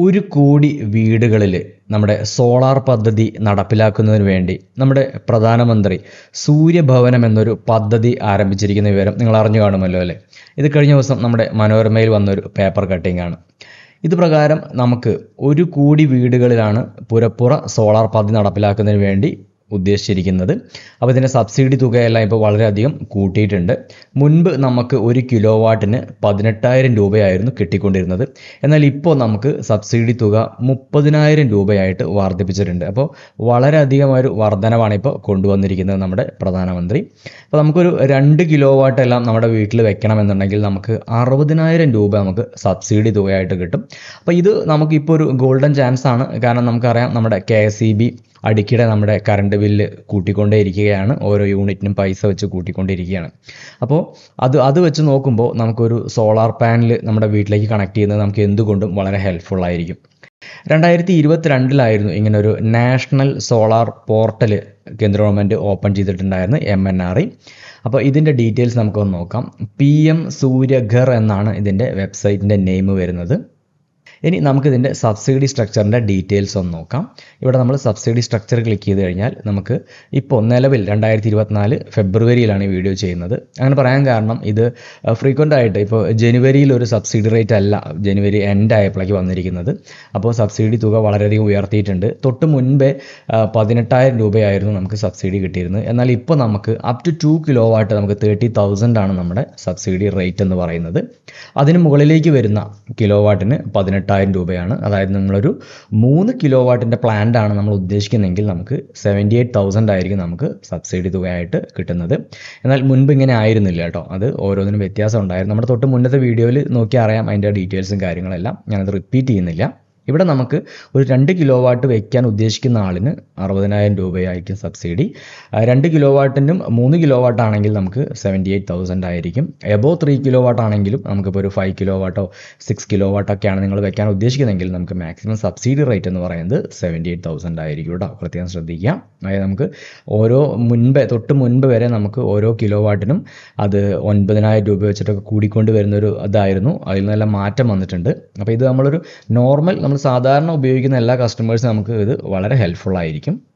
ഒരു കോടി വീടുകളിൽ നമ്മുടെ സോളാർ പദ്ധതി നടപ്പിലാക്കുന്നതിന് വേണ്ടി നമ്മുടെ പ്രധാനമന്ത്രി സൂര്യഭവനം എന്നൊരു പദ്ധതി ആരംഭിച്ചിരിക്കുന്ന വിവരം നിങ്ങൾ അറിഞ്ഞു കാണുമല്ലോ അല്ലേ? ഇത് കഴിഞ്ഞ ദിവസം നമ്മുടെ മനോരമയിൽ വന്നൊരു പേപ്പർ കട്ടിംഗ് ആണ് ഇത് പ്രകാരം നമുക്ക് ഒരു കോടി വീടുകളിലാണ് പുരപ്പുറ സോളാർ പദ്ധതി നടപ്പിലാക്കുന്നതിന് വേണ്ടി ഉദ്ദേശിച്ചിരിക്കുന്നത്. അപ്പോൾ ഇതിന്റെ സബ്സിഡി തുകയെല്ലാം ഇപ്പോൾ വളരെയധികം കൂട്ടിയിട്ടുണ്ട്. മുൻപ് നമുക്ക് ഒരു കിലോ വാട്ടിന് പതിനെട്ടായിരം രൂപയായിരുന്നു കിട്ടിക്കൊണ്ടിരുന്നത്. എന്നാൽ ഇപ്പോൾ നമുക്ക് സബ്സിഡി തുക മുപ്പതിനായിരം രൂപയായിട്ട് വർദ്ധിപ്പിച്ചിട്ടുണ്ട്. അപ്പോൾ വളരെയധികം ഒരു വർധനവാണ് ഇപ്പോൾ കൊണ്ടുവന്നിരിക്കുന്നത് നമ്മുടെ പ്രധാനമന്ത്രി. അപ്പോൾ നമുക്കൊരു രണ്ട് കിലോ വാട്ട് എല്ലാം നമ്മുടെ വീട്ടിൽ വെക്കണമെന്നുണ്ടെങ്കിൽ നമുക്ക് അറുപതിനായിരം രൂപ നമുക്ക് സബ്സിഡി തുകയായിട്ട് കിട്ടും. അപ്പോൾ ഇത് നമുക്കിപ്പോൾ ഒരു ഗോൾഡൻ ചാൻസ് ആണ് കാരണം നമുക്കറിയാം നമ്മുടെ കെ എസ് ഇ ബി അടിക്കടെ നമ്മുടെ കറണ്ട് ബില്ല് കൂട്ടിക്കൊണ്ടേ ഇരിക്കുകയാണ് ഓരോ യൂണിറ്റിനും പൈസ വെച്ച് കൂട്ടിക്കൊണ്ടിരിക്കുകയാണ് അപ്പോൾ അത് അത് വെച്ച് നോക്കുമ്പോൾ നമുക്കൊരു സോളാർ പാനൽ നമ്മുടെ വീട്ടിലേക്ക് കണക്ട് ചെയ്യുന്നത് നമുക്ക് എന്തുകൊണ്ടും വളരെ ഹെൽപ്ഫുൾ ആയിരിക്കും. രണ്ടായിരത്തി ഇരുപത്തിരണ്ടിലായിരുന്നു ഇങ്ങനൊരു നാഷണൽ സോളാർ പോർട്ടൽ കേന്ദ്ര ഗവൺമെന്റ് ഓപ്പൺ ചെയ്തിട്ടുണ്ടായിരുന്നു എം എൻ ആർ ഇ അപ്പോൾ ഇതിന്റെ ഡീറ്റെയിൽസ് നമുക്കൊന്ന് നോക്കാം. പി എം സൂര്യഘർ എന്നാണ് ഇതിന്റെ വെബ്സൈറ്റിന്റെ നെയിം വരുന്നത്. ഇനി നമുക്ക് നമുക്കിതിന്റെ സബ്സിഡി സ്ട്രക്ചറിന്റെ ഡീറ്റെയിൽസ് ഒന്ന് നോക്കാം. ഇവിടെ നമ്മൾ സബ്സിഡി സ്ട്രക്ചർ ക്ലിക്ക് ചെയ്ത് കഴിഞ്ഞാൽ നമുക്ക് ഇപ്പോൾ നിലവിൽ രണ്ടായിരത്തി ഇരുപത്തിനാല് ഫെബ്രുവരിയിലാണ് ഈ വീഡിയോ ചെയ്യുന്നത്. അങ്ങനെ പറയാൻ കാരണം ഇത് ഫ്രീക്വന്റ് ആയിട്ട് ഇപ്പോൾ ജനുവരിയിൽ ഒരു സബ്സിഡി റേറ്റ് അല്ല ജനുവരി എൻഡ് ആയപ്പോഴേക്ക് വന്നിരിക്കുന്നത്. അപ്പോൾ സബ്സിഡി തുക വളരെയധികം ഉയർത്തിയിട്ടുണ്ട്. തൊട്ട് മുൻപേ പതിനെട്ടായിരം രൂപയായിരുന്നു നമുക്ക് സബ്സിഡി കിട്ടിയിരുന്നത്. എന്നാൽ ഇപ്പോൾ നമുക്ക് up to two kilo watt നമുക്ക് തേർട്ടി തൗസൻഡ് ആണ് നമ്മുടെ സബ്സിഡി റേറ്റ് എന്ന് പറയുന്നത്. അതിന് മുകളിലേക്ക് വരുന്ന കിലോ വാട്ടിന് പതിനെട്ടായിരം രൂപയാണ്. അതായത് നമ്മളൊരു മൂന്ന് കിലോ വാട്ടിന്റെ പ്ലാന്റാണ് നമ്മൾ ഉദ്ദേശിക്കുന്നതെങ്കിൽ നമുക്ക് സെവന്റി എയ്റ്റ് തൗസൻഡ് ആയിരിക്കും നമുക്ക് സബ്സിഡി തുകയായിട്ട് കിട്ടുന്നത്. എന്നാൽ മുൻപ് ഇങ്ങനെ ആയിരുന്നില്ല കേട്ടോ. അത് ഓരോന്നിനും വ്യത്യാസം ഉണ്ടായിരുന്നു. നമ്മുടെ തൊട്ട് മുന്നത്തെ വീഡിയോയിൽ നോക്കി അറിയാം അതിന്റെ ഡീറ്റെയിൽസും കാര്യങ്ങളെല്ലാം. ഞാനത് റിപ്പീറ്റ് ചെയ്യുന്നില്ല. ഇവിടെ നമുക്ക് ഒരു രണ്ട് കിലോ വാട്ട് വയ്ക്കാൻ ഉദ്ദേശിക്കുന്ന ആളിന് അറുപതിനായിരം രൂപയായിരിക്കും സബ്സിഡി രണ്ട് കിലോ വാട്ടിനും മൂന്ന് കിലോ വാട്ട് ആണെങ്കിൽ നമുക്ക് സെവന്റി എയ്റ്റ് തൗസൻഡ് ആയിരിക്കും. എബോ ത്രീ കിലോ വാട്ട് ആണെങ്കിലും നമുക്കിപ്പോൾ ഒരു ഫൈവ് കിലോ വാട്ടോ സിക്സ് കിലോ വാട്ടൊക്കെയാണ് നിങ്ങൾ വെക്കാൻ ഉദ്ദേശിക്കുന്നതെങ്കിൽ നമുക്ക് മാക്സിമം സബ്സിഡി റേറ്റ് എന്ന് പറയുന്നത് സെവന്റി എയ്റ്റ് തൗസൻഡ് ആയിരിക്കും കേട്ടോ പ്രത്യേകം ശ്രദ്ധിക്കുക. അതായത് നമുക്ക് ഓരോ മുൻപേ തൊട്ട് മുൻപ് വരെ നമുക്ക് ഓരോ കിലോ വാട്ടിനും അത് ഒൻപതിനായിരം രൂപ വെച്ചിട്ടൊക്കെ കൂടിക്കൊണ്ട് വരുന്നൊരു ഇതായിരുന്നു. അതിൽ നിന്നെല്ലാം മാറ്റം വന്നിട്ടുണ്ട്. അപ്പോൾ ഇത് നമ്മളൊരു നോർമൽ നമ്മൾ സാധാരണ ഉപയോഗിക്കുന്ന എല്ലാ കസ്റ്റമേഴ്സിനും നമുക്ക് ഇത് വളരെ ഹെൽപ്ഫുൾ ആയിരിക്കും.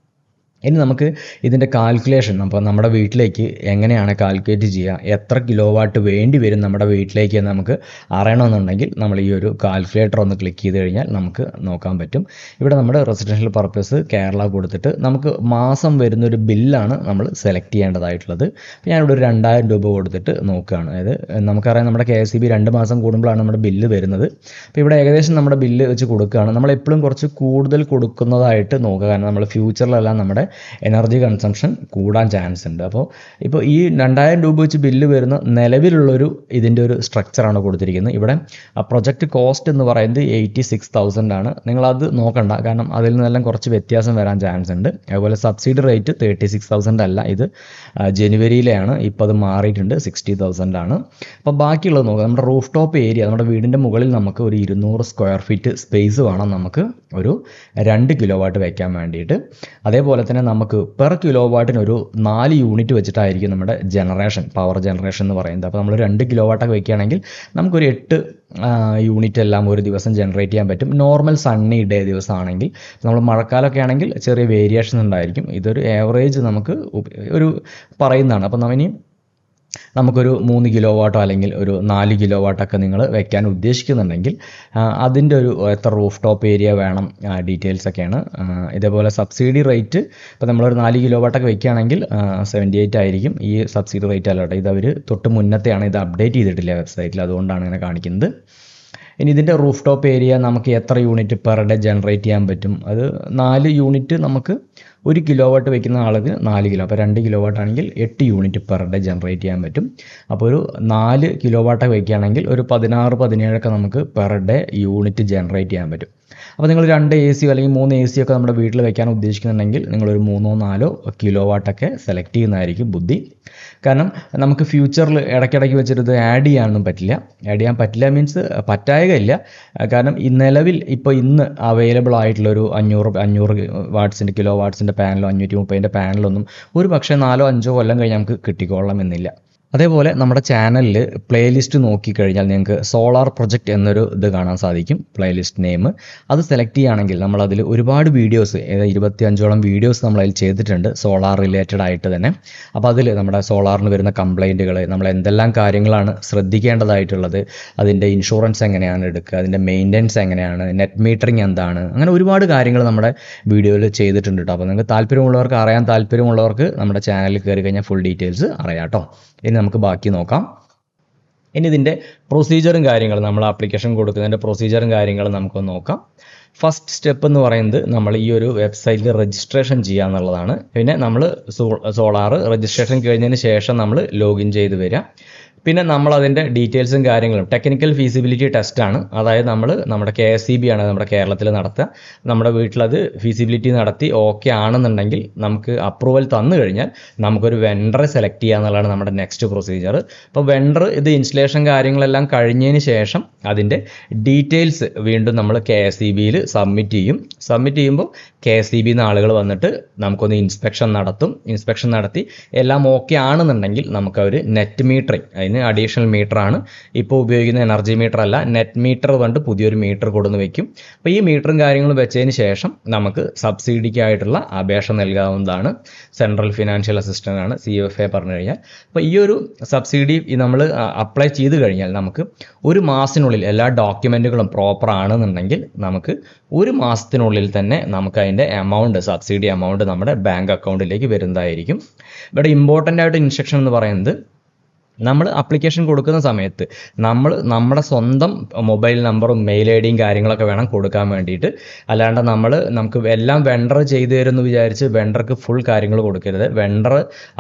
ഇനി നമുക്ക് ഇതിന്റെ കാൽക്കുലേഷൻ അപ്പോൾ നമ്മുടെ വീട്ടിലേക്ക് എങ്ങനെയാണ് കാൽക്കുലേറ്റ് ചെയ്യുക? എത്ര കിലോ വാട്ട് വേണ്ടി വരും നമ്മുടെ വീട്ടിലേക്ക് എന്ന് നമുക്ക് അറിയണമെന്നുണ്ടെങ്കിൽ നമ്മൾ ഈ ഒരു കാൽക്കുലേറ്റർ ഒന്ന് ക്ലിക്ക് ചെയ്ത് കഴിഞ്ഞാൽ നമുക്ക് നോക്കാൻ പറ്റും. ഇവിടെ നമ്മുടെ റെസിഡൻഷ്യൽ പർപ്പസ് കേരള കൊടുത്തിട്ട് നമുക്ക് മാസം വരുന്നൊരു ബില്ലാണ് നമ്മൾ സെലക്ട് ചെയ്യേണ്ടതായിട്ടുള്ളത്. ഞാനിവിടെ ഒരു രണ്ടായിരം രൂപ കൊടുത്തിട്ട് നോക്കുകയാണ്. അതായത് നമുക്കറിയാം നമ്മുടെ കെ എസ് രണ്ട് മാസം കൂടുമ്പോഴാണ് നമ്മുടെ ബില്ല് വരുന്നത്. അപ്പോൾ ഇവിടെ ഏകദേശം നമ്മുടെ ബില്ല് വെച്ച് കൊടുക്കുകയാണ്. നമ്മൾ എപ്പോഴും കുറച്ച് കൂടുതൽ കൊടുക്കുന്നതായിട്ട് നോക്കുക. കാരണം നമ്മൾ ഫ്യൂച്ചറിലെല്ലാം നമ്മുടെ എനർജി കൺസംഷൻ കൂടാൻ ചാൻസ് ഉണ്ട്. അപ്പോൾ ഇപ്പോൾ ഈ രണ്ടായിരം രൂപ വെച്ച് ബില്ല് വരുന്ന നിലവിലുള്ളൊരു ഇതിന്റെ ഒരു സ്ട്രക്ചറാണ് കൊടുത്തിരിക്കുന്നത്. ഇവിടെ ആ പ്രൊജക്റ്റ് കോസ്റ്റ് എന്ന് പറയുന്നത് എയ്റ്റി സിക്സ് തൗസൻഡ് ആണ്. നിങ്ങളത് നോക്കണ്ട. കാരണം അതിൽ നിന്നെല്ലാം കുറച്ച് വ്യത്യാസം വരാൻ ചാൻസ് ഉണ്ട്. അതുപോലെ subsidy rate thirty six thousand അല്ല. ഇത് ജനുവരിയിലെയാണ്. ഇപ്പോൾ അത് മാറിയിട്ടുണ്ട്. സിക്സ്റ്റി തൗസൻഡ് ആണ്. അപ്പോൾ ബാക്കിയുള്ളത് നോക്കാം. നമ്മുടെ റൂഫ് ടോപ്പ് ഏരിയ നമ്മുടെ വീടിന്റെ മുകളിൽ നമുക്ക് ഒരു ഇരുന്നൂറ് സ്ക്വയർ ഫീറ്റ് സ്പേസ് വേണം നമുക്ക് ഒരു രണ്ട് കിലോ വാട്ട് വയ്ക്കാൻ വേണ്ടിയിട്ട്. അതേപോലെ തന്നെ നമുക്ക് പെർ കിലോ വാട്ടിന് ഒരു നാല് യൂണിറ്റ് വെച്ചിട്ടായിരിക്കും നമ്മുടെ ജനറേഷൻ പവർ ജനറേഷൻ എന്ന് പറയുന്നത്. അപ്പോൾ നമ്മൾ രണ്ട് കിലോ വാട്ടൊക്കെ വയ്ക്കുകയാണെങ്കിൽ നമുക്കൊരു എട്ട് യൂണിറ്റ് എല്ലാം ഒരു ദിവസം ജനറേറ്റ് ചെയ്യാൻ പറ്റും. നോർമൽ സണ്ണി ഡേ ദിവസമാണെങ്കിൽ നമ്മൾ മഴക്കാലമൊക്കെ ആണെങ്കിൽ ചെറിയ വേരിയേഷൻ ഉണ്ടായിരിക്കും. ഇതൊരു ഏവറേജ് നമുക്ക് ഒരു പറയുന്നതാണ്. അപ്പോൾ നമ്മിനി നമുക്കൊരു മൂന്ന് കിലോ വാട്ടോ അല്ലെങ്കിൽ ഒരു നാല് കിലോ വാട്ടൊക്കെ നിങ്ങൾ വെക്കാൻ ഉദ്ദേശിക്കുന്നുണ്ടെങ്കിൽ അതിന്റെ ഒരു എത്ര റൂഫ് ടോപ്പ് ഏരിയ വേണം ഡീറ്റെയിൽസ് ഒക്കെയാണ്. ഇതേപോലെ സബ്സിഡി റേറ്റ് ഇപ്പോൾ നമ്മളൊരു നാല് കിലോ വാട്ടൊക്കെ വെക്കുകയാണെങ്കിൽ സെവന്റി എയ്റ്റ് ആയിരിക്കും. ഈ സബ്സിഡി റേറ്റ് അല്ലാട്ടെ ഇത് അവർ തൊട്ട് മുന്നത്തെയാണ് ഇത് അപ്ഡേറ്റ് ചെയ്തിട്ടില്ല വെബ്സൈറ്റിൽ അതുകൊണ്ടാണ് ഇങ്ങനെ കാണിക്കുന്നത്. ഇനി ഇതിന്റെ റൂഫ് ടോപ്പ് ഏരിയ നമുക്ക് എത്ര യൂണിറ്റ് പെർ ഡേ ജനറേറ്റ് ചെയ്യാൻ പറ്റും? അത് നാല് യൂണിറ്റ് നമുക്ക് ഒരു കിലോ വാട്ട് വയ്ക്കുന്ന ആൾക്ക് നാല് കിലോ അപ്പോൾ രണ്ട് കിലോ വാട്ട് ആണെങ്കിൽ എട്ട് യൂണിറ്റ് പെർ ഡേ ജനറേറ്റ് ചെയ്യാൻ പറ്റും. അപ്പോൾ ഒരു നാല് കിലോ വാട്ട് വയ്ക്കുകയാണെങ്കിൽ ഒരു പതിനാറ് പതിനേഴൊക്കെ നമുക്ക് പെർ ഡേ യൂണിറ്റ് ജനറേറ്റ് ചെയ്യാൻ പറ്റും. അപ്പോൾ നിങ്ങൾ രണ്ട് എ സിയോ അല്ലെങ്കിൽ മൂന്ന് എ ഒക്കെ നമ്മുടെ വീട്ടിൽ വയ്ക്കാൻ ഉദ്ദേശിക്കുന്നുണ്ടെങ്കിൽ നിങ്ങളൊരു മൂന്നോ നാലോ കിലോ വാട്ടൊക്കെ സെലക്ട് ചെയ്യുന്നതായിരിക്കും ബുദ്ധി. കാരണം നമുക്ക് ഫ്യൂച്ചറിൽ ഇടയ്ക്കിടയ്ക്ക് വെച്ചിട്ട് ആഡ് ചെയ്യാനൊന്നും പറ്റില്ല. ആഡ് ചെയ്യാൻ പറ്റില്ല മീൻസ് പറ്റായകയില്ല. കാരണം ഈ നിലവിൽ ഇപ്പോൾ ഇന്ന് അവൈലബിൾ ആയിട്ടുള്ള ഒരു അഞ്ഞൂറ് അഞ്ഞൂറ് വാട്ട്സിന്റെ കിലോ വാട്ട്സിന്റെ പാനലോ അഞ്ഞൂറ്റി മുപ്പതിന്റെ പാനലൊന്നും ഒരു പക്ഷേ നാലോ അഞ്ചോ കൊല്ലം കഴിഞ്ഞ് നമുക്ക് കിട്ടിക്കൊള്ളണമെന്നില്ല അതേപോലെ നമ്മുടെ ചാനലിൽ പ്ലേലിസ്റ്റ് നോക്കിക്കഴിഞ്ഞാൽ നിങ്ങൾക്ക് സോളാർ പ്രൊജക്റ്റ് എന്നൊരു ഇത് കാണാൻ സാധിക്കും പ്ലേലിസ്റ്റ് നെയിം അത് സെലക്ട് ചെയ്യുകയാണെങ്കിൽ നമ്മളതിൽ ഒരുപാട് വീഡിയോസ് ഇരുപത്തി ഇരുപത്തിയഞ്ചോളം വീഡിയോസ് നമ്മൾ നമ്മളതിൽ ചെയ്തിട്ടുണ്ട് സോളാർ റിലേറ്റഡ് ആയിട്ട് തന്നെ. അപ്പോൾ അതിൽ നമ്മുടെ സോളാറിന് വരുന്ന കംപ്ലൈന്റുകൾ നമ്മൾ എന്തെല്ലാം കാര്യങ്ങളാണ് ശ്രദ്ധിക്കേണ്ടതായിട്ടുള്ളത് അതിന്റെ ഇൻഷുറൻസ് എങ്ങനെയാണ് എടുക്കുക അതിന്റെ മെയിന്റനൻസ് എങ്ങനെയാണ് നെറ്റ് മീറ്ററിങ് എന്താണ് അങ്ങനെ ഒരുപാട് കാര്യങ്ങൾ നമ്മുടെ വീഡിയോയിൽ ചെയ്തിട്ടുണ്ട് കേട്ടോ അപ്പോൾ നിങ്ങൾക്ക് താല്പര്യമുള്ളവർക്ക് അറിയാൻ താല്പര്യമുള്ളവർക്ക് നമ്മുടെ ചാനലിൽ കയറി കഴിഞ്ഞാൽ ഫുൾ ഡീറ്റെയിൽസ് അറിയാം കേട്ടോ ഇനി നമുക്ക് ബാക്കി നോക്കാം. ഇനി ഇതിന്റെ പ്രൊസീജിയറും കാര്യങ്ങളും നമ്മൾ ആപ്ലിക്കേഷൻ കൊടുക്കുന്നതിന്റെ പ്രൊസീജിയറും കാര്യങ്ങളും നമുക്കൊന്ന് നോക്കാം. ഫസ്റ്റ് സ്റ്റെപ്പ് എന്ന് പറയുന്നത് നമ്മൾ ഈ ഒരു വെബ്സൈറ്റിൽ രജിസ്ട്രേഷൻ ചെയ്യുക എന്നുള്ളതാണ്. പിന്നെ നമ്മൾ സോളാർ രജിസ്ട്രേഷൻ കഴിഞ്ഞതിന് ശേഷം നമ്മൾ ലോഗിൻ ചെയ്ത് വരിക. പിന്നെ നമ്മൾ അതിന്റെ ഡീറ്റെയിൽസും കാര്യങ്ങളും. ടെക്നിക്കൽ ഫീസിബിലിറ്റി ടെസ്റ്റാണ് അതായത് നമ്മൾ നമ്മുടെ കെ എസ് ബി ആണ് നമ്മുടെ കേരളത്തിൽ നടത്തുക. നമ്മുടെ വീട്ടിലത് ഫീസിബിലിറ്റി നടത്തി ഓക്കെ ആണെന്നുണ്ടെങ്കിൽ നമുക്ക് അപ്രൂവൽ തന്നു കഴിഞ്ഞാൽ നമുക്കൊരു വെണ്ടറെ സെലക്ട് ചെയ്യുക എന്നുള്ളതാണ് നമ്മുടെ നെക്സ്റ്റ് പ്രൊസീജിയർ അപ്പോൾ വെണ്ടർ ഇത് ഇൻസ്റ്റലേഷൻ കാര്യങ്ങളെല്ലാം കഴിഞ്ഞതിന് ശേഷം അതിന്റെ ഡീറ്റെയിൽസ് വീണ്ടും നമ്മൾ കെ എസ് ബിയിൽ സബ്മിറ്റ് ചെയ്യും. സബ്മിറ്റ് ചെയ്യുമ്പോൾ കെ എസ് ഡി ബി നിന്ന് ആളുകൾ വന്നിട്ട് നമുക്കൊന്ന് ഇൻസ്പെക്ഷൻ നടത്തും. ഇൻസ്പെക്ഷൻ നടത്തി എല്ലാം ഓക്കെ ആണെന്നുണ്ടെങ്കിൽ നമുക്ക് അവർ നെറ്റ് മീറ്ററിങ് അതിന് അഡീഷണൽ മീറ്ററാണ് ഇപ്പോൾ ഉപയോഗിക്കുന്ന എനർജി മീറ്റർ അല്ല നെറ്റ് മീറ്റർ കൊണ്ട് പുതിയൊരു മീറ്റർ കൊടുന്ന് വെക്കും. അപ്പോൾ ഈ മീറ്ററും കാര്യങ്ങളും വെച്ചതിന് ശേഷം നമുക്ക് സബ്സിഡിക്കായിട്ടുള്ള അപേക്ഷ നൽകാവുന്നതാണ്. സെൻട്രൽ ഫിനാൻഷ്യൽ അസിസ്റ്റന്റ് ആണ് സി എഫ് എ പറഞ്ഞു കഴിഞ്ഞാൽ. അപ്പോൾ ഈ ഒരു സബ്സിഡി നമ്മൾ അപ്ലൈ ചെയ്ത് കഴിഞ്ഞാൽ നമുക്ക് ഒരു മാസത്തിനുള്ളിൽ എല്ലാ ഡോക്യുമെന്റുകളും പ്രോപ്പർ ആണെന്നുണ്ടെങ്കിൽ നമുക്ക് ഒരു മാസത്തിനുള്ളിൽ തന്നെ നമുക്ക് അതിന്റെ എമൗണ്ട് സബ്സിഡി എമൗണ്ട് നമ്മുടെ ബാങ്ക് അക്കൗണ്ടിലേക്ക് വരുന്നതായിരിക്കും. ഇവിടെ ഇമ്പോർട്ടന്റ് ആയിട്ട് ഇൻസ്ട്രക്ഷൻ എന്ന് പറയുന്നത് നമ്മൾ അപ്ലിക്കേഷൻ കൊടുക്കുന്ന സമയത്ത് നമ്മൾ നമ്മുടെ സ്വന്തം മൊബൈൽ നമ്പറും മെയിൽ ഐ ഡിയും കാര്യങ്ങളൊക്കെ വേണം കൊടുക്കാൻ വേണ്ടിയിട്ട്. അല്ലാണ്ട് നമ്മൾ നമുക്ക് എല്ലാം വെണ്ടർ ചെയ്തു തരുമെന്ന് വിചാരിച്ച് വെണ്ടർക്ക് ഫുൾ കാര്യങ്ങൾ കൊടുക്കരുത്. വെണ്ടർ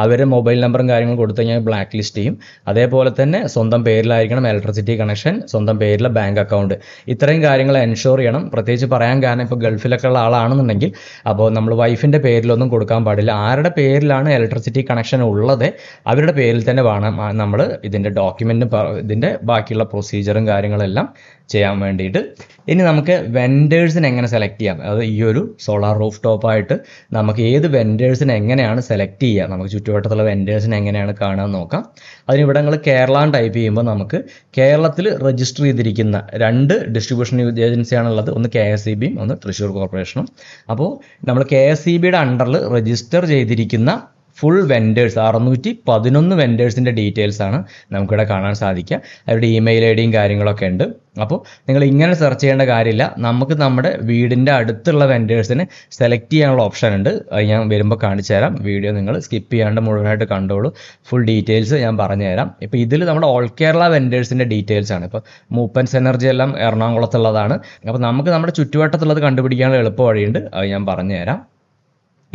അവർ മൊബൈൽ നമ്പറും കാര്യങ്ങളും കൊടുത്തു കഴിഞ്ഞാൽ ബ്ലാക്ക് ലിസ്റ്റ് ചെയ്യും. അതേപോലെ തന്നെ സ്വന്തം പേരിലായിരിക്കണം ഇലക്ട്രിസിറ്റി കണക്ഷൻ സ്വന്തം പേരിലെ ബാങ്ക് അക്കൗണ്ട് ഇത്രയും കാര്യങ്ങൾ എൻഷുർ ചെയ്യണം. പ്രത്യേകിച്ച് പറയാൻ കാരണം ഇപ്പോൾ ഗൾഫിലൊക്കെ ഉള്ള ആളാണെന്നുണ്ടെങ്കിൽ അപ്പോൾ നമ്മൾ വൈഫിന്റെ പേരിലൊന്നും കൊടുക്കാൻ പാടില്ല. ആരുടെ പേരിലാണ് ഇലക്ട്രിസിറ്റി കണക്ഷൻ ഉള്ളത്? അവരുടെ പേരിൽ തന്നെ വേണം. നമ്മൾ ഇതിന്റെ ഡോക്യുമെന്റും ഇതിന്റെ ബാക്കിയുള്ള പ്രൊസീജിയറും കാര്യങ്ങളെല്ലാം ചെയ്യാൻ വേണ്ടിയിട്ട്. ഇനി നമുക്ക് വെൻഡേഴ്സിനെ എങ്ങനെ സെലക്ട് ചെയ്യാം? അതായത് ഈ ഒരു സോളാർ റൂഫ് ടോപ്പായിട്ട് നമുക്ക് ഏത് വെൻഡേഴ്സിനെ എങ്ങനെയാണ് സെലക്ട് ചെയ്യുക? നമുക്ക് ചുറ്റുവട്ടത്തുള്ള വെൻഡേഴ്സിനെ എങ്ങനെയാണ് കാണാൻ നോക്കാം. അതിനിവിടെ നിങ്ങൾ കേരള ടൈപ്പ് ചെയ്യുമ്പോൾ നമുക്ക് കേരളത്തിൽ രജിസ്റ്റർ ചെയ്തിരിക്കുന്ന രണ്ട് ഡിസ്ട്രിബ്യൂഷൻ ഏജൻസിയാണുള്ളത് ഒന്ന് കെ എസ് ബിയും ഒന്ന് തൃശ്ശൂർ കോർപ്പറേഷനും അപ്പോൾ നമ്മൾ കെ എസ് ബിയുടെ അണ്ടറിൽ രജിസ്റ്റർ ചെയ്തിരിക്കുന്ന ഫുൾ വെൻഡേഴ്സ് അറുന്നൂറ്റി പതിനൊന്ന് വെൻഡേഴ്സിന്റെ ഡീറ്റെയിൽസ് ആണ് നമുക്കിവിടെ കാണാൻ സാധിക്കുക. അവരുടെ ഇമെയിൽ ഐ ഡിയും കാര്യങ്ങളൊക്കെ ഉണ്ട്. അപ്പോൾ നിങ്ങൾ ഇങ്ങനെ സെർച്ച് ചെയ്യേണ്ട കാര്യമില്ല. നമുക്ക് നമ്മുടെ വീടിന്റെ അടുത്തുള്ള വെൻഡേഴ്സിനെ സെലക്ട് ചെയ്യാനുള്ള ഓപ്ഷൻ ഉണ്ട്. അത് ഞാൻ വരുമ്പോൾ കാണിച്ചു തരാം. വീഡിയോ നിങ്ങൾ സ്കിപ്പ് ചെയ്യാണ്ട് മുഴുവനായിട്ട് കണ്ടോളൂ. ഫുൾ ഡീറ്റെയിൽസ് ഞാൻ പറഞ്ഞു തരാം. ഇപ്പോൾ ഇതിൽ നമ്മുടെ ഓൾ കേരള വെൻഡേഴ്സിന്റെ ഡീറ്റെയിൽസ് ആണ്. ഇപ്പോൾ മൂപ്പൻസ് എനർജി എല്ലാം എറണാകുളത്തുള്ളതാണ്. അപ്പോൾ നമുക്ക് നമ്മുടെ ചുറ്റുവട്ടത്തുള്ളത് കണ്ടുപിടിക്കാനുള്ള എളുപ്പ വഴിയുണ്ട് അത് ഞാൻ പറഞ്ഞു തരാം.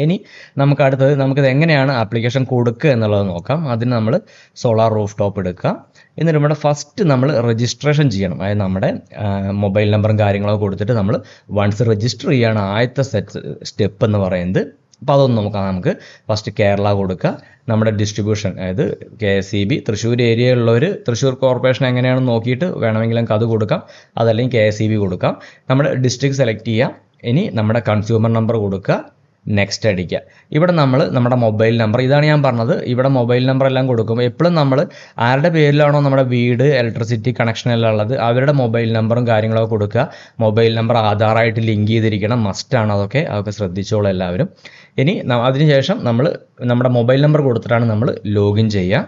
ഇനി നമുക്ക് അടുത്തത് നമുക്കിത് എങ്ങനെയാണ് ആപ്ലിക്കേഷൻ കൊടുക്കുക എന്നുള്ളത് നോക്കാം. അതിന് നമ്മൾ സോളാർ റൂഫ് ടോപ്പ് എടുക്കുക എന്നിട്ട് നമ്മുടെ ഫസ്റ്റ് നമ്മൾ രജിസ്ട്രേഷൻ ചെയ്യണം. അതായത് നമ്മുടെ മൊബൈൽ നമ്പറും കാര്യങ്ങളൊക്കെ കൊടുത്തിട്ട് നമ്മൾ വൺസ് രജിസ്റ്റർ ചെയ്യുകയാണ് ആദ്യത്തെ സെറ്റ് സ്റ്റെപ്പ് എന്ന് പറയുന്നത്. അപ്പോൾ അതൊന്ന് നമുക്ക് നമുക്ക് ഫസ്റ്റ് കേരള കൊടുക്കുക നമ്മുടെ ഡിസ്ട്രിബ്യൂഷൻ അതായത് K S C B Thrissur ഏരിയയിലുള്ളവർ Thrissur corporation എങ്ങനെയാണെന്ന് നോക്കിയിട്ട് വേണമെങ്കിൽ നമുക്ക് അത് കൊടുക്കാം. അതല്ലെങ്കിൽ കെ എസ് സി ബി കൊടുക്കാം. നമ്മുടെ ഡിസ്ട്രിക്ട് സെലക്ട് ചെയ്യാം. ഇനി നമ്മുടെ കൺസ്യൂമർ നമ്പർ കൊടുക്കുക. നെക്സ്റ്റ് അടിക്കുക. ഇവിടെ നമ്മൾ നമ്മുടെ മൊബൈൽ നമ്പർ ഇതാണ് ഞാൻ പറഞ്ഞത്. ഇവിടെ മൊബൈൽ നമ്പർ എല്ലാം കൊടുക്കുമ്പോൾ എപ്പോഴും നമ്മൾ ആരുടെ പേരിലാണോ നമ്മുടെ വീട് ഇലക്ട്രിസിറ്റി കണക്ഷൻ എല്ലാം ഉള്ളത് അവരുടെ മൊബൈൽ നമ്പറും കാര്യങ്ങളൊക്കെ കൊടുക്കുക. മൊബൈൽ നമ്പർ ആധാറായിട്ട് ലിങ്ക് ചെയ്തിരിക്കണം. മസ്റ്റാണ് അതൊക്കെ. അതൊക്കെ ശ്രദ്ധിച്ചോളൂ എല്ലാവരും. ഇനി അതിനുശേഷം നമ്മൾ നമ്മുടെ മൊബൈൽ നമ്പർ കൊടുത്തിട്ടാണ് നമ്മൾ ലോഗിൻ ചെയ്യുക.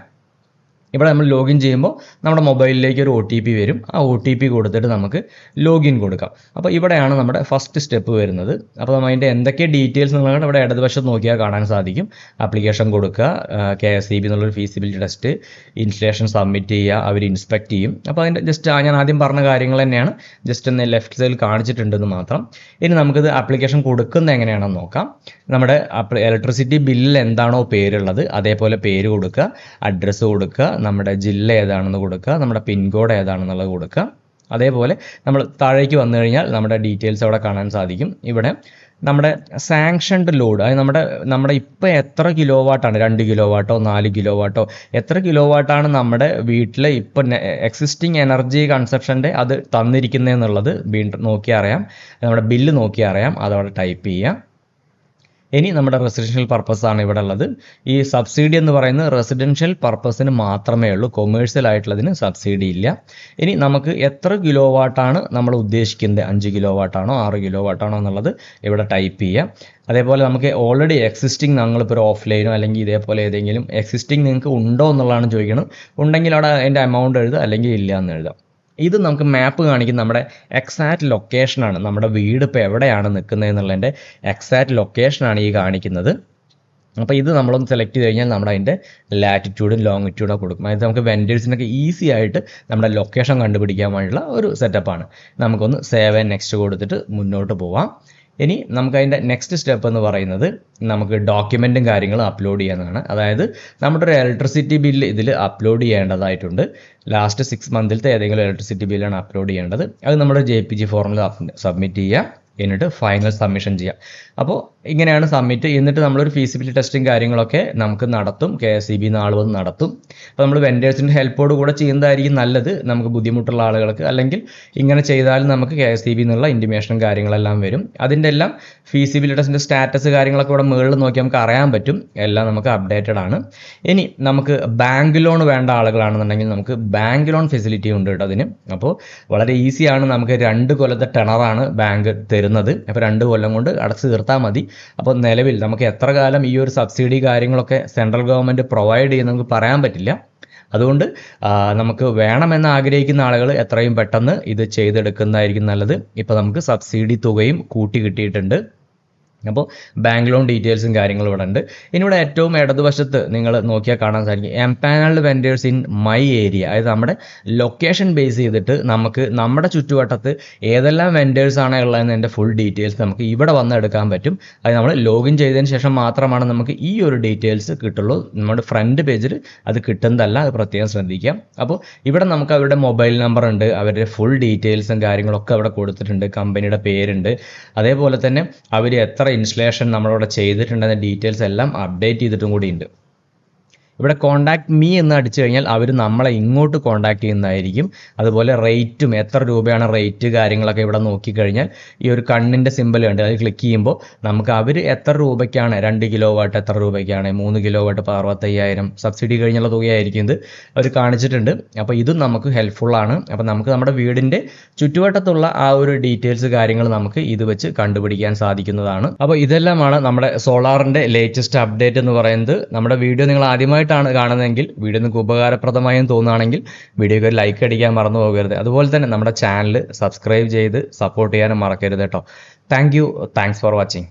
ഇവിടെ നമ്മൾ ലോഗിൻ ചെയ്യുമ്പോൾ നമ്മുടെ മൊബൈലിലേക്ക് ഒരു ഒ ടി പി വരും. ആ ഒ ടി പി കൊടുത്തിട്ട് നമുക്ക് ലോഗിൻ കൊടുക്കാം. അപ്പോൾ ഇവിടെയാണ് നമ്മുടെ ഫസ്റ്റ് സ്റ്റെപ്പ് വരുന്നത്. അപ്പോൾ നമ്മൾ അതിന്റെ എന്തൊക്കെ ഡീറ്റെയിൽസ് നിങ്ങളാണ് ഇവിടെ ഇടതുവശത്ത് നോക്കിയാൽ കാണാൻ സാധിക്കും. ആപ്ലിക്കേഷൻ കൊടുക്കുക കെ എസ് ഇ ബി എന്നുള്ളൊരു ഫീസിബിലിറ്റി ടെസ്റ്റ് ഇൻസ്റ്റലേഷൻ സബ്മിറ്റ് ചെയ്യുക അവർ ഇൻസ്പെക്ട് ചെയ്യും. അപ്പോൾ അതിന്റെ ജസ്റ്റ് ഞാൻ ആദ്യം പറഞ്ഞ കാര്യങ്ങൾ തന്നെയാണ്. ജസ്റ്റ് ഒന്ന് ലെഫ്റ്റ് സൈഡിൽ കാണിച്ചിട്ടുണ്ടെന്ന് മാത്രം. ഇനി നമുക്കിത് ആപ്ലിക്കേഷൻ കൊടുക്കുന്ന എങ്ങനെയാണെന്ന് നോക്കാം. നമ്മുടെ ഇലക്ട്രിസിറ്റി ബില്ലിൽ എന്താണോ പേരുള്ളത് അതേപോലെ പേര് കൊടുക്കുക അഡ്രസ്സ് കൊടുക്കുക നമ്മുടെ ജില്ല ഏതാണെന്ന് കൊടുക്കുക നമ്മുടെ പിൻകോഡ് ഏതാണെന്നുള്ളത് കൊടുക്കുക. അതേപോലെ നമ്മൾ താഴേക്ക് വന്നു കഴിഞ്ഞാൽ നമ്മുടെ ഡീറ്റെയിൽസ് അവിടെ കാണാൻ സാധിക്കും. ഇവിടെ നമ്മുടെ സാങ്ഷൻഡ് ലോഡ് അതായത് നമ്മുടെ നമ്മുടെ ഇപ്പോൾ എത്ര കിലോ വാട്ടാണ് രണ്ട് കിലോ വാട്ടോ നാല് കിലോ വാട്ടോ എത്ര കിലോ വാട്ടാണ് നമ്മുടെ വീട്ടിലെ ഇപ്പം എക്സിസ്റ്റിംഗ് എനർജി കൺസപ്ഷന്റെ അത് തന്നിരിക്കുന്നതെന്നുള്ളത് വീണ്ടും നോക്കി അറിയാം നമ്മുടെ ബില്ല് നോക്കി അറിയാം അതവിടെ ടൈപ്പ് ചെയ്യാം ഇനി നമ്മുടെ റെസിഡൻഷ്യൽ പർപ്പസ് ആണ് ഇവിടെ ഉള്ളത്. ഈ സബ്സിഡി എന്ന് പറയുന്നത് റെസിഡൻഷ്യൽ പർപ്പസിന് മാത്രമേ ഉള്ളൂ. കൊമേഴ്സ്യൽ ആയിട്ടുള്ളതിന് സബ്സിഡി ഇല്ല. ഇനി നമുക്ക് എത്ര കിലോ വാട്ടാണ് നമ്മൾ ഉദ്ദേശിക്കുന്നത്? അഞ്ച് കിലോ വാട്ടാണോ ആറ് കിലോ വാട്ടാണോ എന്നുള്ളത് ഇവിടെ ടൈപ്പ് ചെയ്യാം. അതേപോലെ നമുക്ക് ഓൾറെഡി എക്സിസ്റ്റിംഗ് നമ്മളിപ്പോൾ ഒരു ഓഫ്ലൈനോ അല്ലെങ്കിൽ ഇതേപോലെ ഏതെങ്കിലും എക്സിസ്റ്റിംഗ് നിങ്ങൾക്ക് ഉണ്ടോ എന്നുള്ളതാണ് ചോദിക്കണം. ഉണ്ടെങ്കിൽ അവിടെ അതിന്റെ എമൗണ്ട് എഴുതുക അല്ലെങ്കിൽ ഇല്ല എന്ന് എഴുതാം. ഇത് നമുക്ക് മാപ്പ് കാണിക്കുന്ന നമ്മുടെ എക്സാക്ട് ലൊക്കേഷനാണ് നമ്മുടെ വീട് ഇപ്പോൾ എവിടെയാണ് നിൽക്കുന്നത് എന്നുള്ളതിന്റെ എക്സാക്റ്റ് ലൊക്കേഷനാണ് ഈ കാണിക്കുന്നത്. അപ്പോൾ ഇത് നമ്മളൊന്ന് സെലക്ട് ചെയ്ത് കഴിഞ്ഞാൽ നമ്മുടെ അതിന്റെ ലാറ്റിറ്റ്യൂഡും ലോങ്ങിറ്റ്യൂഡും കൊടുക്കും. അതായത് നമുക്ക് വെൻഡേഴ്സിനൊക്കെ ഈസി ആയിട്ട് നമ്മുടെ ലൊക്കേഷൻ കണ്ടുപിടിക്കാൻ വേണ്ടിയുള്ള ഒരു സെറ്റപ്പാണ് നമുക്കൊന്ന് സേവ് നെക്സ്റ്റ് കൊടുത്തിട്ട് മുന്നോട്ട് പോവാം. ഇനി നമുക്ക് അതിന്റെ നെക്സ്റ്റ് സ്റ്റെപ്പ് എന്ന് പറയുന്നത് നമുക്ക് ഡോക്യുമെന്റും കാര്യങ്ങളും അപ്ലോഡ് ചെയ്യാവുന്നതാണ് അതായത് നമ്മുടെ ഒരു ഇലക്ട്രിസിറ്റി ബില്ല് ഇതിൽ അപ്ലോഡ് ചെയ്യേണ്ടതായിട്ടുണ്ട്. ലാസ്റ്റ് സിക്സ് മന്തിലത്തെ ഏതെങ്കിലും ഇലക്ട്രിസിറ്റി ബില്ലാണ് അപ്ലോഡ് ചെയ്യേണ്ടത്. അത് നമ്മുടെ ജെ പി ജി ഫോമിൽ സബ്മിറ്റ് ചെയ്യുക. എന്നിട്ട് ഫൈനൽ സബ്മിഷൻ ചെയ്യാം. അപ്പോൾ ഇങ്ങനെയാണ് സബ്മിറ്റ് എന്നിട്ട് നമ്മളൊരു ഫീസിബിലിറ്റി ടെസ്റ്റും കാര്യങ്ങളൊക്കെ നമുക്ക് നടത്തും. കെ എസ് സി ബി നാൾ വന്ന് നടത്തും. അപ്പോൾ നമ്മൾ വെൻഡേഴ്സിന്റെ ഹെൽപ്പോട് കൂടെ ചെയ്യുന്നതായിരിക്കും നല്ലത്. നമുക്ക് ബുദ്ധിമുട്ടുള്ള ആളുകൾക്ക് അല്ലെങ്കിൽ ഇങ്ങനെ ചെയ്താലും നമുക്ക് കെ എസ് സി ബി എന്നുള്ള ഇന്റിമേഷനും കാര്യങ്ങളെല്ലാം വരും. അതിന്റെ എല്ലാം ഫീസിബിലിറ്റി ടെസ്റ്റിന്റെ സ്റ്റാറ്റസ് കാര്യങ്ങളൊക്കെ ഇവിടെ മുകളിൽ നോക്കി നമുക്ക് അറിയാൻ പറ്റും. എല്ലാം നമുക്ക് അപ്ഡേറ്റഡ് ആണ്. ഇനി നമുക്ക് ബാങ്ക് ലോൺ വേണ്ട ആളുകളാണെന്നുണ്ടെങ്കിൽ നമുക്ക് ബാങ്ക് ലോൺ ഫെസിലിറ്റി ഉണ്ട് കേട്ടോ അതിന്. അപ്പോൾ വളരെ ഈസിയാണ് നമുക്ക് രണ്ട് കൊല്ലത്തെ ടെണറാണ് ബാങ്ക് തരുന്നത്. അപ്പോൾ രണ്ട് കൊല്ലം കൊണ്ട് അടച്ചു തീർത്താൽ മതി. അപ്പോൾ നിലവിൽ നമുക്ക് എത്ര കാലം ഈ ഒരു സബ്സിഡി കാര്യങ്ങളൊക്കെ സെൻട്രൽ ഗവൺമെന്റ് പ്രൊവൈഡ് ചെയ്യുന്ന നമുക്ക് പറയാൻ പറ്റില്ല. അതുകൊണ്ട് നമുക്ക് വേണമെന്ന് ആഗ്രഹിക്കുന്ന ആളുകൾ എത്രയും പെട്ടെന്ന് ഇത് ചെയ്തെടുക്കുന്നതായിരിക്കും നല്ലത്. ഇപ്പോൾ നമുക്ക് സബ്സിഡി തുകയും കൂട്ടി കിട്ടിയിട്ടുണ്ട്. അപ്പോൾ ബാങ്ക് ലോൺ ഡീറ്റെയിൽസും കാര്യങ്ങളും ഇവിടെ ഉണ്ട്. ഇനി ഇവിടെ ഏറ്റവും ഇടതുവശത്ത് നിങ്ങൾ നോക്കിയാൽ കാണാൻ സാധിക്കും. Empanelled vendors in my area അതായത് നമ്മുടെ ലൊക്കേഷൻ ബേസ് ചെയ്തിട്ട് നമുക്ക് നമ്മുടെ ചുറ്റുവട്ടത്ത് ഏതെല്ലാം വെൻഡേഴ്സ് ആണ് ഉള്ളതെന്ന് എന്റെ ഫുൾ ഡീറ്റെയിൽസ് നമുക്ക് ഇവിടെ വന്ന് എടുക്കാൻ പറ്റും. അത് നമ്മൾ ലോഗിൻ ചെയ്തതിന് ശേഷം മാത്രമാണ് നമുക്ക് ഈ ഒരു ഡീറ്റെയിൽസ് കിട്ടുള്ളൂ. നമ്മുടെ ഫ്രണ്ട് പേജിൽ അത് കിട്ടുന്നതല്ല അത് പ്രത്യേകം ശ്രദ്ധിക്കാം. അപ്പോൾ ഇവിടെ നമുക്ക് അവരുടെ മൊബൈൽ നമ്പർ ഉണ്ട് അവരുടെ ഫുൾ ഡീറ്റെയിൽസും കാര്യങ്ങളൊക്കെ അവിടെ കൊടുത്തിട്ടുണ്ട് കമ്പനിയുടെ പേരുണ്ട്. അതേപോലെ തന്നെ അവർ എത്ര ഇൻസ്റ്റലേഷൻ നമ്മളവിടെ ചെയ്തിട്ടുണ്ടെന്ന ഡീറ്റെയിൽസ് എല്ലാം അപ്ഡേറ്റ് ചെയ്തിട്ടും കൂടി ഉണ്ട് ഇവിടെ കോണ്ടാക്ട് മീ എന്ന് അടിച്ചു കഴിഞ്ഞാൽ അവർ നമ്മളെ ഇങ്ങോട്ട് കോണ്ടാക്ട് ചെയ്യുന്നതായിരിക്കും. അതുപോലെ റേറ്റും എത്ര രൂപയാണ് റേറ്റ് കാര്യങ്ങളൊക്കെ ഇവിടെ നോക്കിക്കഴിഞ്ഞാൽ ഈ ഒരു കണ്ണിന്റെ സിമ്പിൾ ഉണ്ട് അത് ക്ലിക്ക് ചെയ്യുമ്പോൾ നമുക്ക് അവർ എത്ര രൂപയ്ക്കാണ് രണ്ട് കിലോ വാട്ട് എത്ര രൂപയ്ക്കാണ് മൂന്ന് കിലോ വാട്ട് അറുപത്തയ്യായിരം സബ്സിഡി കഴിഞ്ഞുള്ള തുകയായിരിക്കും ഇത് അവർ കാണിച്ചിട്ടുണ്ട്. അപ്പോൾ ഇതും നമുക്ക് ഹെൽപ്ഫുൾ ആണ്. അപ്പോൾ നമുക്ക് നമ്മുടെ വീടിന്റെ ചുറ്റുവട്ടത്തുള്ള ആ ഒരു ഡീറ്റെയിൽസ് കാര്യങ്ങൾ നമുക്ക് ഇത് വെച്ച് കണ്ടുപിടിക്കാൻ സാധിക്കുന്നതാണ്. അപ്പോൾ ഇതെല്ലാമാണ് നമ്മുടെ സോളാറിന്റെ ലേറ്റസ്റ്റ് അപ്ഡേറ്റ് എന്ന് പറയുന്നത്. നമ്മുടെ വീഡിയോ നിങ്ങൾ ആദ്യമായിട്ടാണ് കാണുന്നതെങ്കിൽ വീഡിയോ നിങ്ങൾക്ക് ഉപകാരപ്രദമായും തോന്നുകയാണെങ്കിൽ വീഡിയോക്ക് ഒരു ലൈക്ക് അടിക്കാൻ മറന്നു പോകരുത്. അതുപോലെ തന്നെ നമ്മുടെ ചാനൽ സബ്സ്ക്രൈബ് ചെയ്ത് സപ്പോർട്ട് ചെയ്യാനും മറക്കരുത് കേട്ടോ. Thank you thanks for watching